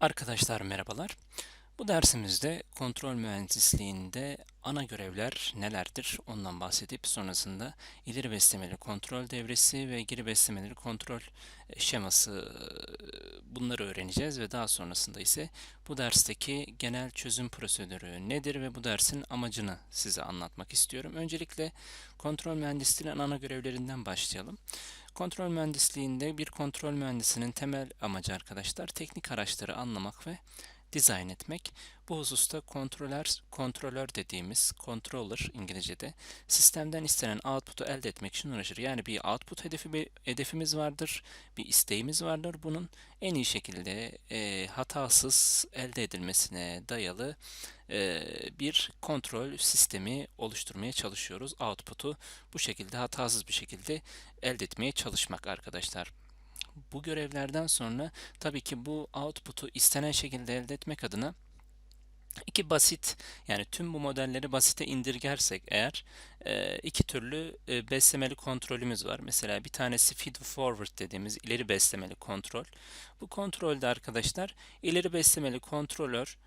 Arkadaşlar merhabalar. Bu dersimizde kontrol mühendisliğinde ana görevler nelerdir ondan bahsedip sonrasında ileri beslemeli kontrol devresi ve geri beslemeleri kontrol e, şeması e, bunları öğreneceğiz ve daha sonrasında ise bu dersteki genel çözüm prosedürü nedir ve bu dersin amacını size anlatmak istiyorum. Öncelikle kontrol mühendisliğinin ana görevlerinden başlayalım. Kontrol mühendisliğinde bir kontrol mühendisinin temel amacı arkadaşlar teknik araçları anlamak ve dizayn etmek. Bu hususta kontrolör, kontrolör dediğimiz controller İngilizce'de sistemden istenen output'u elde etmek için uğraşır. Yani bir output hedefi bir hedefimiz vardır, bir isteğimiz vardır. Bunun en iyi şekilde e, hatasız elde edilmesine dayalı e, bir kontrol sistemi oluşturmaya çalışıyoruz. Output'u bu şekilde hatasız bir şekilde elde etmeye çalışmak arkadaşlar. Bu görevlerden sonra tabii ki bu output'u istenen şekilde elde etmek adına iki basit yani tüm bu modelleri basite indirgersek eğer e, iki türlü e, beslemeli kontrolümüz var. Mesela bir tanesi feed forward dediğimiz ileri beslemeli kontrol. Bu kontrolde arkadaşlar ileri beslemeli kontrolör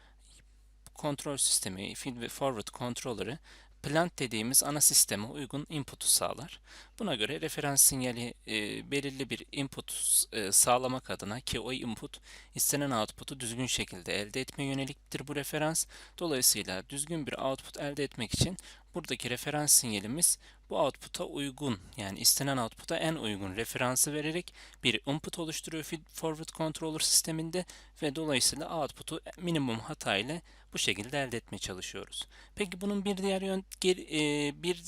kontrol sistemi feed forward controller'ı plant dediğimiz ana sisteme uygun input'u sağlar. Buna göre referans sinyali e, belirli bir input e, sağlamak adına ki o input istenen output'u düzgün şekilde elde etmeye yöneliktir bu referans. Dolayısıyla düzgün bir output elde etmek için buradaki referans sinyalimiz bu output'a uygun yani istenen output'a en uygun referansı vererek bir input oluşturuyor feed forward controller sisteminde ve dolayısıyla output'u minimum hata ile bu şekilde elde etmeye çalışıyoruz. Peki bunun bir diğer yön, e, bir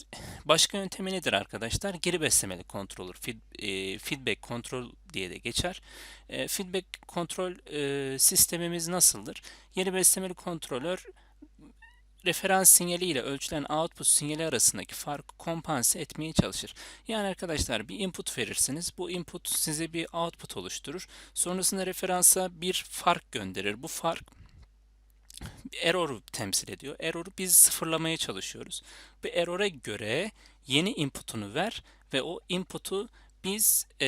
başka yöntemi nedir arkadaşlar? Geri beslemeli controller, feed, e, feedback kontrol diye de geçer. E, feedback kontrol sistemimiz nasıldır? Geri beslemeli kontrolör referans sinyali ile ölçülen output sinyali arasındaki farkı kompanse etmeye çalışır. Yani arkadaşlar bir input verirsiniz. Bu input size bir output oluşturur. Sonrasında referansa bir fark gönderir. Bu fark error'u temsil ediyor. Error'u biz sıfırlamaya çalışıyoruz. Bu error'a göre yeni input'unu ver ve o input'u biz e,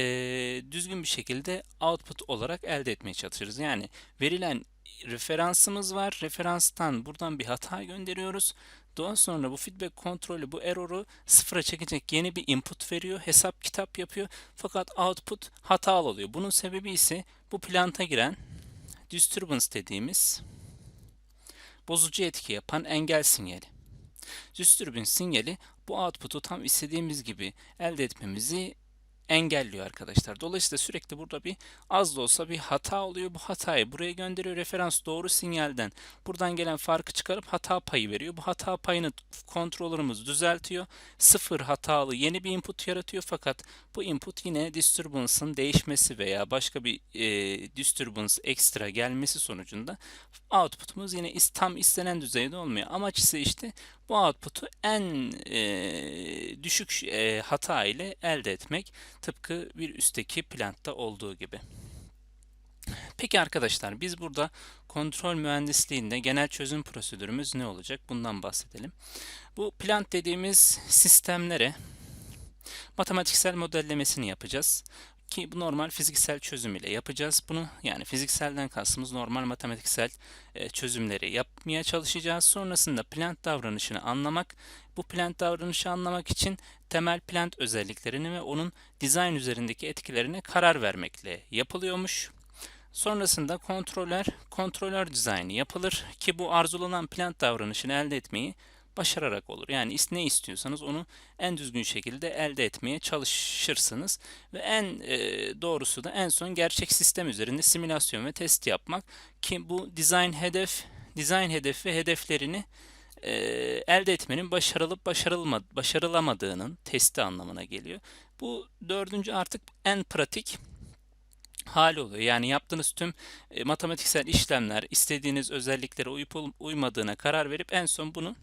düzgün bir şekilde output olarak elde etmeye çalışırız. Yani verilen referansımız var. Referanstan buradan bir hata gönderiyoruz. Daha sonra bu feedback kontrolü bu error'u sıfıra çekecek yeni bir input veriyor. Hesap kitap yapıyor. Fakat output hatalı oluyor. Bunun sebebi ise bu planta giren disturbance dediğimiz bozucu etki yapan engel sinyali. Disturbance sinyali bu output'u tam istediğimiz gibi elde etmemizi engelliyor arkadaşlar. Dolayısıyla sürekli burada bir az da olsa bir hata oluyor. Bu hatayı buraya gönderiyor. Referans doğru sinyalden buradan gelen farkı çıkarıp hata payı veriyor. Bu hata payını kontrolörümüz düzeltiyor. Sıfır hatalı yeni bir input yaratıyor fakat bu input yine disturbance'ın değişmesi veya başka bir e, disturbance ekstra gelmesi sonucunda output'umuz yine tam istenen düzeyde olmuyor. Amaç ise işte bu output'u en e, düşük e, hata ile elde etmek tıpkı bir üstteki plantta olduğu gibi. Peki arkadaşlar biz burada kontrol mühendisliğinde genel çözüm prosedürümüz ne olacak? Bundan bahsedelim. Bu plant dediğimiz sistemlere matematiksel modellemesini yapacağız. Ki bu normal fiziksel çözüm ile yapacağız bunu. Yani fizikselden kastımız normal matematiksel e, çözümleri yapmaya çalışacağız. Sonrasında plant davranışını anlamak. Bu plant davranışı anlamak için temel plant özelliklerini ve onun dizayn üzerindeki etkilerine karar vermekle yapılıyormuş. Sonrasında kontroller, kontroller dizaynı yapılır ki bu arzulanan plant davranışını elde etmeyi başararak olur. Yani ne istiyorsanız onu en düzgün şekilde elde etmeye çalışırsınız. Ve en e, doğrusu da en son gerçek sistem üzerinde simülasyon ve test yapmak. Ki bu design hedef, design hedef ve hedeflerini e, elde etmenin başarılıp başarılma, başarılamadığının testi anlamına geliyor. Bu dördüncü artık en pratik hali oluyor. Yani yaptığınız tüm e, matematiksel işlemler istediğiniz özelliklere uyup uymadığına karar verip en son bunu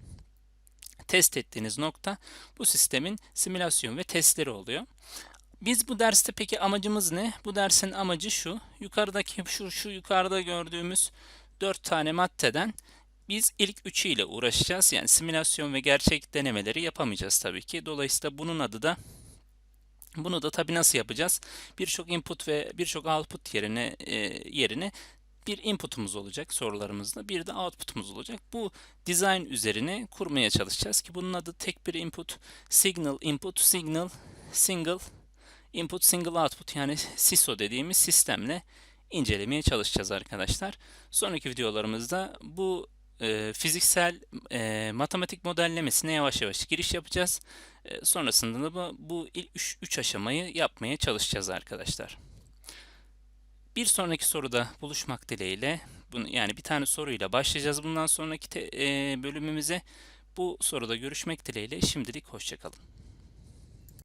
test ettiğiniz nokta bu sistemin simülasyon ve testleri oluyor. Biz bu derste peki amacımız ne? Bu dersin amacı şu. Yukarıdaki şu şu yukarıda gördüğümüz 4 tane maddeden biz ilk üçü ile uğraşacağız. Yani simülasyon ve gerçek denemeleri yapamayacağız tabii ki. Dolayısıyla bunun adı da bunu da tabii nasıl yapacağız? Birçok input ve birçok output yerine e, yerine bir input'umuz olacak sorularımızda, bir de output'umuz olacak. Bu design üzerine kurmaya çalışacağız ki bunun adı tek bir input, signal input, signal, single input, single output yani SISO dediğimiz sistemle incelemeye çalışacağız arkadaşlar. Sonraki videolarımızda bu e, fiziksel e, matematik modellemesine yavaş yavaş giriş yapacağız. E, sonrasında da bu, ilk 3 aşamayı yapmaya çalışacağız arkadaşlar. Bir sonraki soruda buluşmak dileğiyle, bunu, yani bir tane soruyla başlayacağız bundan sonraki te, e, bölümümüze. Bu soruda görüşmek dileğiyle şimdilik hoşçakalın.